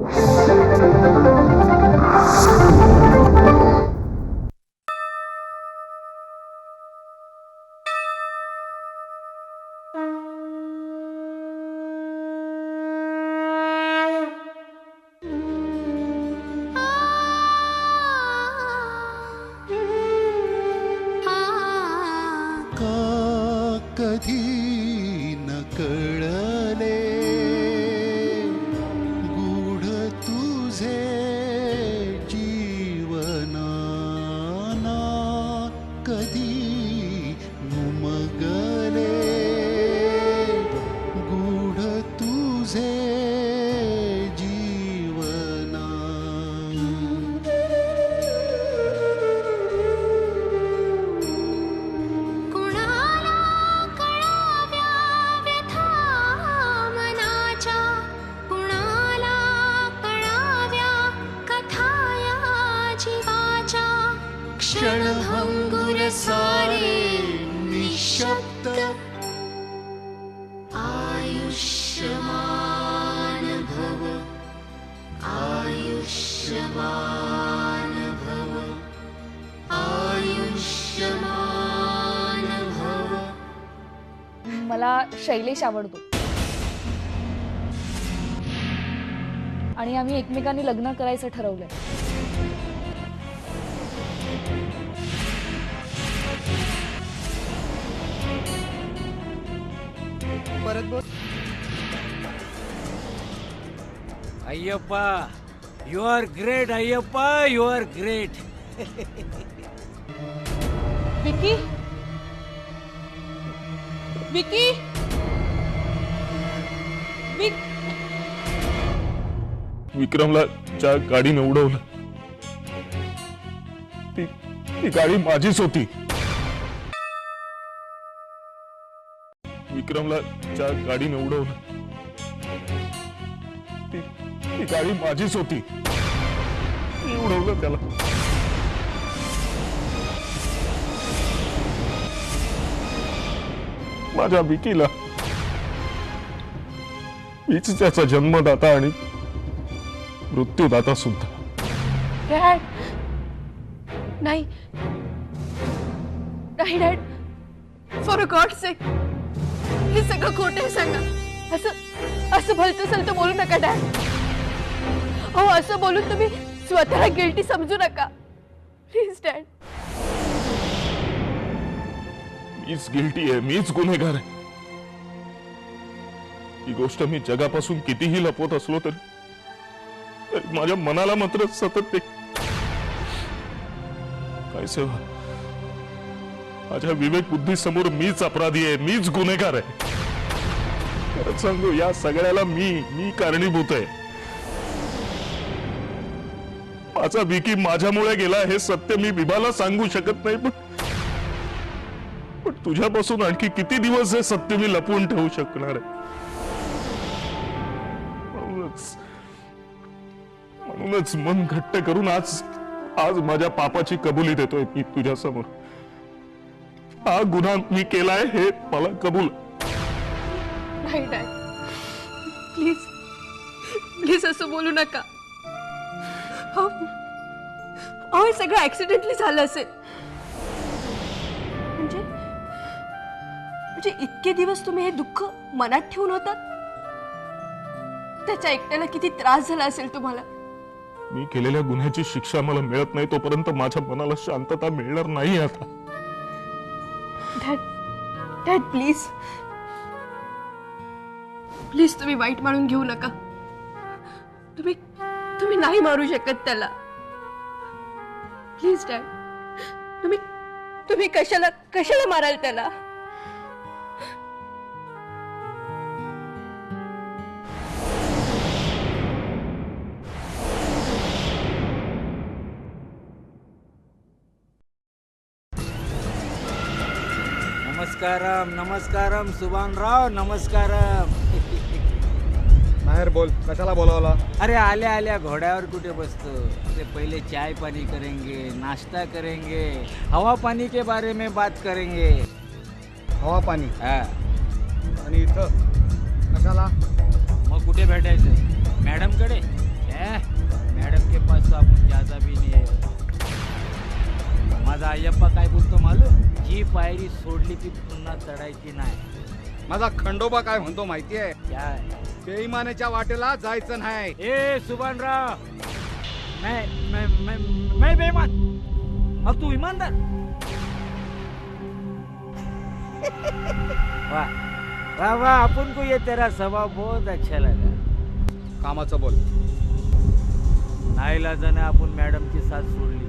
का तुझे जीवना सारे निशब्द आयुष्यमान भव आयुष्यमान भव आयुष्यमान भव मला शैलेश आवडतो. आणि आम्ही एकमेकांनी लग्न करायचं ठरवलंय. Ayyappa you are great Ayyappa you are great Vicky? Vicky? Vik विक्रमला ज्या गाडीने उडवलं. ती ती गाडी माझीच होती. विक्रमला ज्या गाडीने उडवलं. ती ती गाडी माझीच होती. मी उडवलं त्याला. माझ्या विकीला मीच त्याचा जन्मदाता आणि मृत्यूदाता सुद्धा. डॅड! नाही. नाही डॅड. फॉर गॉड सेक हे सगळं खोटं आहे सांगा भलतं सलतं बोलू नका, डॅड. हो असं बोलून तुम्ही गिल्टी समजू नका. Please dad. मीच गिल्टी आहे, मीच गुन्हेगार आहे. गोष्ट मी जगापासून कितीही लपवत असलो तरी माझ्या मनाला मात्र सतत ते काय सेवा? माझ्या विवेक बुद्धी समोर मीच अपराधी आहे मीच गुन्हेगार आहे. सांगू या सगळ्याला मी मी कारणीभूत आहे. माझा विकी माझ्यामुळे गेला हे सत्य मी विभाला सांगू शकत नाही पण पण तुझ्यापासून आणखी किती दिवस हे सत्य मी लपवून ठेवू शकणार आहे? म्हणूनच म्हणूनच मन घट्ट करून आज आज माझ्या पापाची कबुली देतोय मी तुझ्या समोर हा गुन्हा मी केलाय हे मला कबूल. नाही डॅड प्लीज प्लीज असं बोलू नका. अहो, हे सगळं ऍक्सिडेंटली झालं असेल. म्हणजे म्हणजे इतके दिवस तुम्ही हे दुःख मनात ठेवून होतात त्याच्या एकट्याला किती त्रास झाला असेल तुम्हाला? मी केलेल्या गुन्ह्याची शिक्षा मला मिळत नाही तोपर्यंत माझ्या मनाला शांतता मिळणार नाही आता. डॅड डैड प्लीज़ प्लीज़ तुम्ही वाईट मानून घेऊ नका. तुम्ही तुम्ही नाही मारू शकत त्याला. प्लीज़ डॅड तुम्ही तुम्ही कशाला कशाला माराल त्याला? नमस्कारम नमस्कारम सुभानराव नमस्कारम. बाहेर बोल कशाला बोलावला? अरे आल्या आल्या घोड्यावर कुठे बसतो? अरे पहले चाय पानी करेंगे नाश्ता करेंगे हवा पानी के बारे में बात करेंगे. हवा पाणी? हा. आणि इथं कशाला? मग कुठे भेटायचं? मॅडमकडे? आपला अय्यप्पा काय बोलतो मालूम जी पायरी सोडली ती पुन्हा चढायची नाही. माझा खंडोबा काय म्हणतो माहितीये? काय? बेईमानाच्या वाटेला जायचं नाही. ए सुभानराव. मैं मैं मैं मैं बेईमान. और तू ईमानदार वाह वाह वाह अपन को ये तेरा स्वभाव बहुत अच्छा लगा कामाचं बोल. नाईलाजाने आपण मॅडमची साथ सोडली.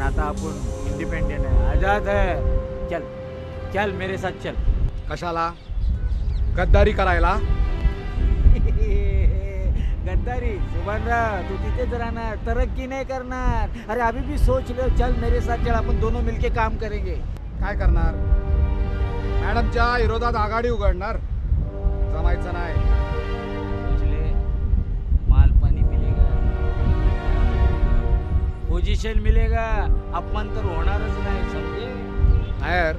पण आता आपण इंडिपेंडेंट आहे. आजाद आहे. चल चल मेरे साथ चल. कशाला? गद्दारी करायला? गद्दारी? सुभानराव तू तिथेच राहणार. तरक्की नाही करणार. अरे अभी भी सोच लो चल मेरे साथ चल. आपण दोनों मिलके काम करेंगे. काय करणार? मॅडमच्या विरोधात आघाडी उघडणार? जमायचं नाही. पोजीशन मिलेगा अपमान तर होणारच नाही समजे नायर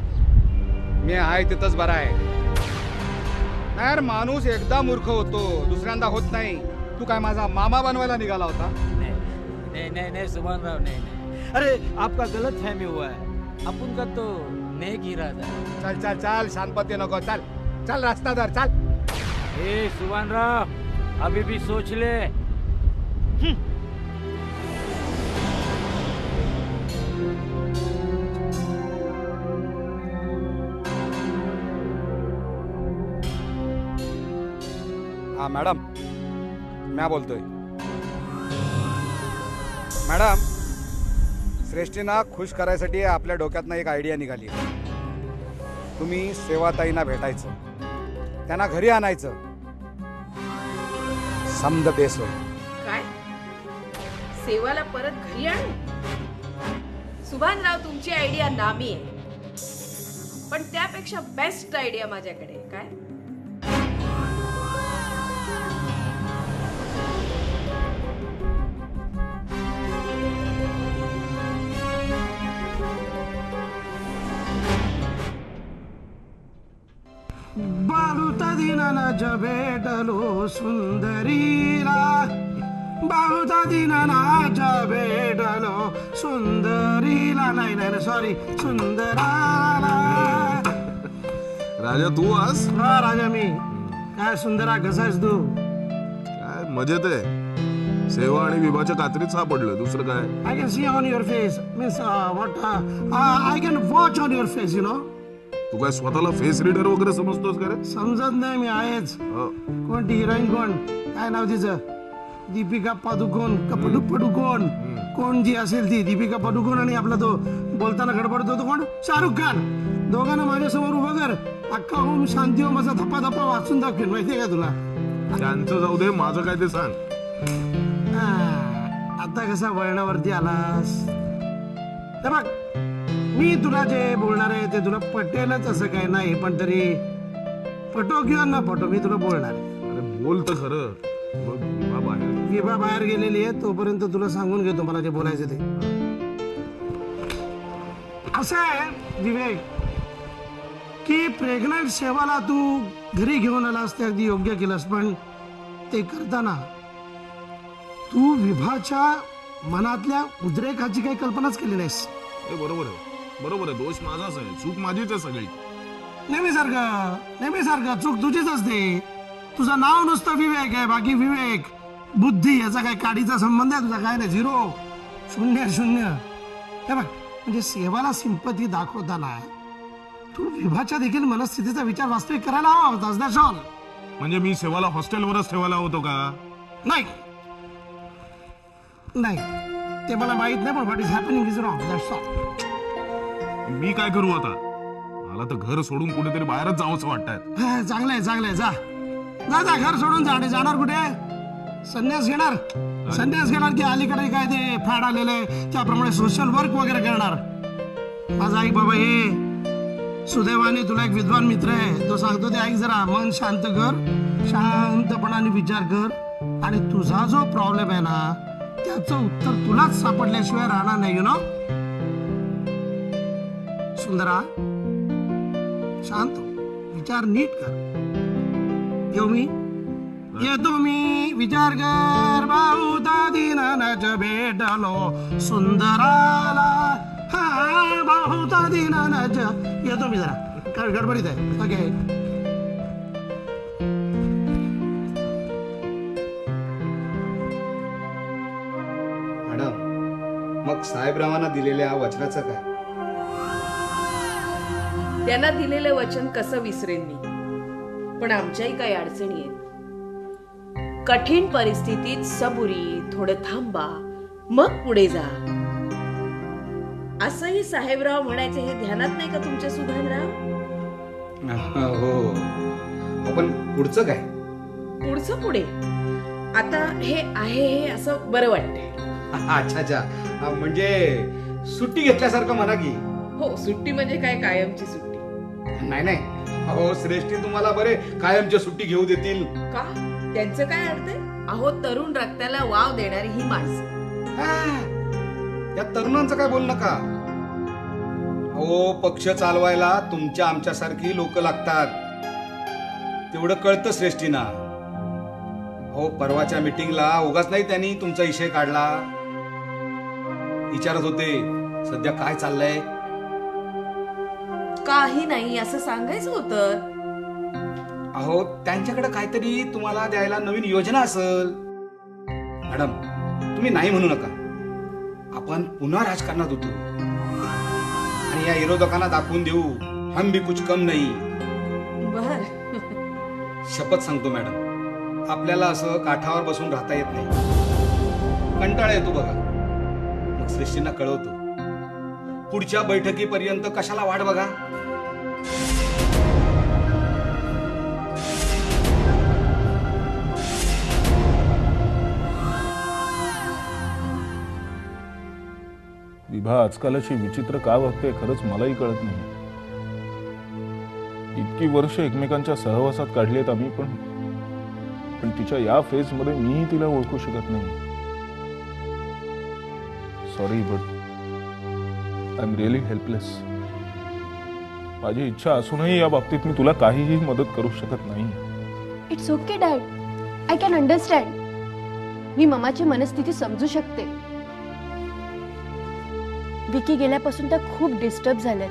मी आहे तिथंच बरा आहे. नायर माणूस एकदा मूर्ख होतो दुसऱ्यांदा होत नाही. तू काय माझा मामा बनवायला निघाला होता? नहीं नहीं नहीं नहीं नहीं नहीं. अरे आपका गलत फहमी हुआ है. अपन का तो नेक इरादा है. चल चल चल शांतपती नको चल चल रस्ता धर चल. ए सुभान राव अभी भी सोच ले। हा मॅडम. म्या बोलतोय. मॅडम श्रेष्ठींना खुश करायसाठी आपल्या डोक्यातनं एक आयडिया निघाली. तुम्ही सेवाताईंना भेटायचं. त्यांना घरी आणायचं. समद बेस होईल. काय? सेवाला परत घरी आणू? सुभानराव तुमची आयडिया नामी आहे. पण त्यापेक्षा बेस्ट आयडिया माझ्याकडे आहे. काय? भेटलो सुंदरीला. बालुता दिनानाच्या भेटलो सुंदरीला. नाही नाही सॉरी सुंदराला. राजा तू आज? हा राजा मी. काय सुंदरा कसा आहेस तू? काय मजेत आहे. सेवा आणि विभाच्या कात्रीत सापडलं दुसरं काय? I can see on your face means what I can watch on your face you know तू काय स्वतःला फेस रीडर वगैरे समजतोस का रे? समजत नाही मी आहेच. कोणती हिरोईन कोण? काय नाव तिचं? दीपिका पादुकोण का पडू पडुकोण कोण जी असेल ती दीपिका पादुकोण आणि आपला तो बोलताना गडबडतो तो कोण? शाहरुख खान. दोघांना माझ्यासमोर उभं कर. अख्खा ओम शांती ओम असा धप्पा धप्पा वाचून दाखवेन माहितीये का तुला? त्यांचं जाऊ दे माझं काय ते सांग. आता कसा वळणावरती आलास? बघ मी तुला जे बोलणार आहे ते तुला पटेलच असं काय नाही पण तरी पटो किंवा न पटो मी तुला बोलणार आहे. अरे बोल तर खरं. बघ विभा बाहेर. विभा बाहेर गेलेली आहे तोपर्यंत तुला सांगून घेतो मला जे बोलायचं ते. असं आहे विवेक की प्रेग्नंट सेवाला तू घरी घेऊन आलास ते अगदी योग्य केलंस पण ते करताना तू विभाच्या मनातल्या उद्रेकाची काही कल्पनाच केली नाहीस. बरोबर आहे. बरोबर आहे दोष माझाच आहे चूक माझीच आहे सगळी. नेहमीसारखं नेहमीसारखं चूक तुझीच असते. तुझं नाव नुसतं विवेक आहे बाकी विवेक बुद्धी याचा काय काडीचा संबंध आहे तुझा काय नाही झिरो. शून्य शून्य. हे बघ म्हणजे सेवाला सिंपती दाखवताना तू विभाच्या देखील मनस्थितीचा विचार वास्तविक करायला हवा होतास दॅट्स ऑल म्हणजे मी सेवाला हॉस्टेलवरच ठेवायला होतो का? नाही. नाही. ते मला माहीत नाही पण what is happening is wrong that's all मी काय करू आता? मला तर घर सोडून कुठेतरी बाहेरच जावंच वाटतंय. हा, चांगलं आहे चांगलं आहे जा. जा जा घर सोडून जा. आणि जाणार कुठे? संन्यास घेणार? संन्यास घेणार की अलीकडे काय ते फॅड आलेले त्याप्रमाणे सोशल वर्क वगैरे करणार. माझा आई बाबा हे सुदैवाने तुला एक विद्वान मित्र आहे. तो सांगतो ते ऐक जरा मन शांत कर शांतपणाने विचार कर. आणि तुझा जो प्रॉब्लेम आहे ना त्याचं उत्तर तुलाच सापडल्याशिवाय राहणार नाही यु नो सुंदरा शांत हो. विचार नीट कर. येऊ मी? येतो मी विचार कर. बहुता दिनानच भेटलो सुंदराला. हा बहुता दिनानच येतो मी जरा. काय गडबडीत आहे? ओके. मग साहेबरावांना दिलेल्या वचनाचं काय? त्यांना दिलेलं वचन कसं विसरेन मी? पण आमच्याही काही अडचणी आहेत. कठीण परिस्थितीत सबुरी थोडं थांबा मग पुढे जा. असंही साहेबराव म्हणायचे हे ध्यानात नाही का तुमच्या सुभानराव हो आपण पुढचं काय? पुढचं पुढे. आता हे आहे हे असं बरं वाटतंय. अच्छा अच्छा. म्हणजे सुट्टी घेतल्यासारखं म्हणा की. हो सुट्टी म्हणजे काय? कायमची सुट्टी. नाही नाही. अहो श्रेष्ठी तुम्हाला बरे कायमच्या सुट्टी घेऊ देतील. का? त्यांचं काय अर्थ आहे? अहो तरुण रक्ताला वाव देणारी ही माणसं. हा, या तरुणांचं काय बोल नका अहो पक्ष चालवायला तुमच्या आमच्यासारखी लोक लागतात. तेवढं कळतं श्रेष्ठीना. अहो परवाच्या मीटिंगला उगाच नाही त्यांनी तुमचा विषय काढला. विचारत होते सध्या काय चाललंय? काही नाही असं सांगायचं होतं. अहो त्यांच्याकडे काहीतरी तुम्हाला द्यायला नवीन योजना असल. मॅडम तुम्ही नाही म्हणू नका. आपण पुन्हा राजकारणात उतरू आणि या विरोधकांना दाखवून देऊ. हम भी कुछ कम नाही. बर. शपथ सांगतो मॅडम. आपल्याला असं काठावर बसून राहता येत नाही. कंटाळा येतो बघा. मग श्रेष्ठींना कळवतो. पुढच्या बैठकीपर्यंत कशाला वाट बघा? विभा आजकाल अशी विचित्र का वागते खरंच मलाही कळत नाही. इतकी वर्ष एकमेकांच्या सहवासात काढलीत आम्ही पण. पण तिच्या या फेजमध्ये मीही तिला ओळखू शकत नाही. Sorry but I am really helpless माझी इच्छा असूनही या बाबतीत मी तुला काहीही मदत करू शकत नाही. It's okay dad I can understand मी ममाची मनस्थिती समजू शकते. विकी गेल्यापासून त्या खूप डिस्टर्ब झाल्यात.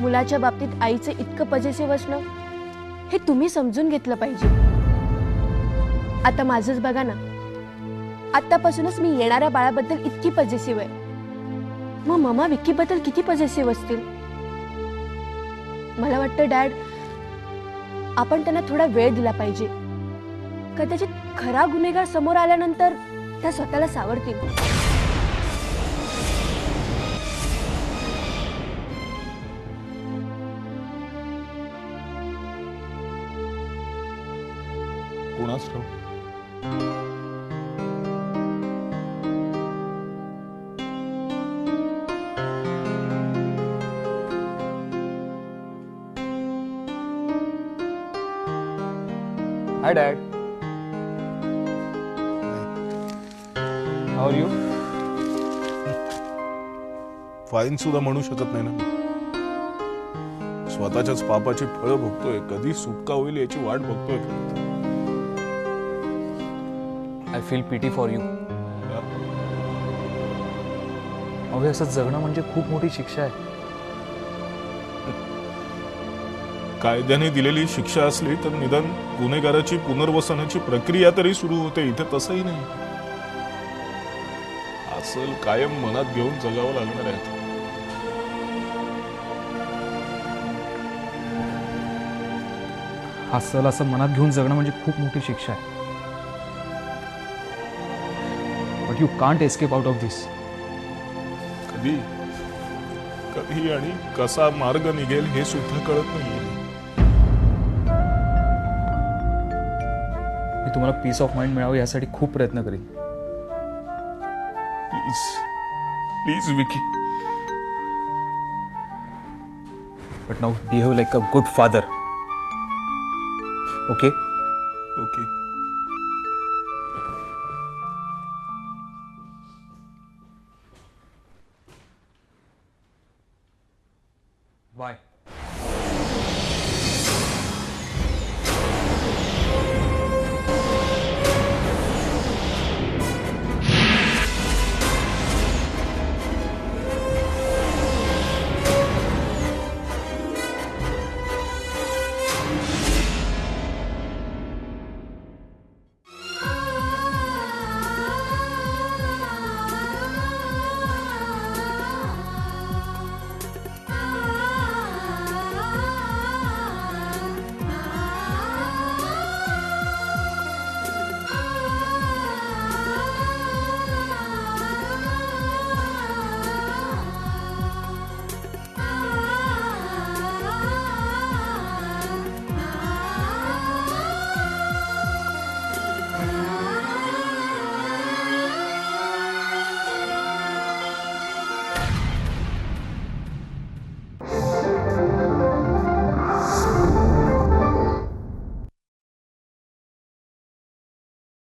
मुलाच्या बाबतीत आईचं इतकं पजेसिव्ह असणं हे तुम्ही समजून घेतलं पाहिजे. आता माझंच बघा ना. आतापासूनच मी येणाऱ्या बाळाबद्दल इतकी पजेसिव्ह आहे. मग ममा विकीबद्दल किती पजेसिव्ह असतील? मला वाटतं डॅड आपण त्यांना थोडा वेळ दिला पाहिजे. कदाचित खरा गुन्हेगार समोर आल्यानंतर त्या स्वतःला सावरतील. कोणाच Hi, Dad. How are you? Fine सुद्धा म्हणू शकत नाही ना. स्वतःच्याच पापाची फळं भोगतोय कधी सुटका होईल याची वाट बघतोय I feel pity for you. अहो असं जगणं म्हणजे खूप मोठी शिक्षा आहे कायद्याने दिलेली शिक्षा असली तर निदान गुन्हेगाराची पुनर्वसनाची प्रक्रिया तरी सुरू होते. इथे तसंही नाही. असल कायम मनात घेऊन जगावं लागणार आहे. असल असं मनात घेऊन जगणं म्हणजे खूप मोठी शिक्षा आहे. But you can't escape out of this कधी? कधी आणि कसा मार्ग निघेल हे सुद्धा कळत नाही मी तुम्हाला पीस ऑफ माइंड मिळावं यासाठी खूप प्रयत्न करीन. Please please Vicky but now behave like a good father okay okay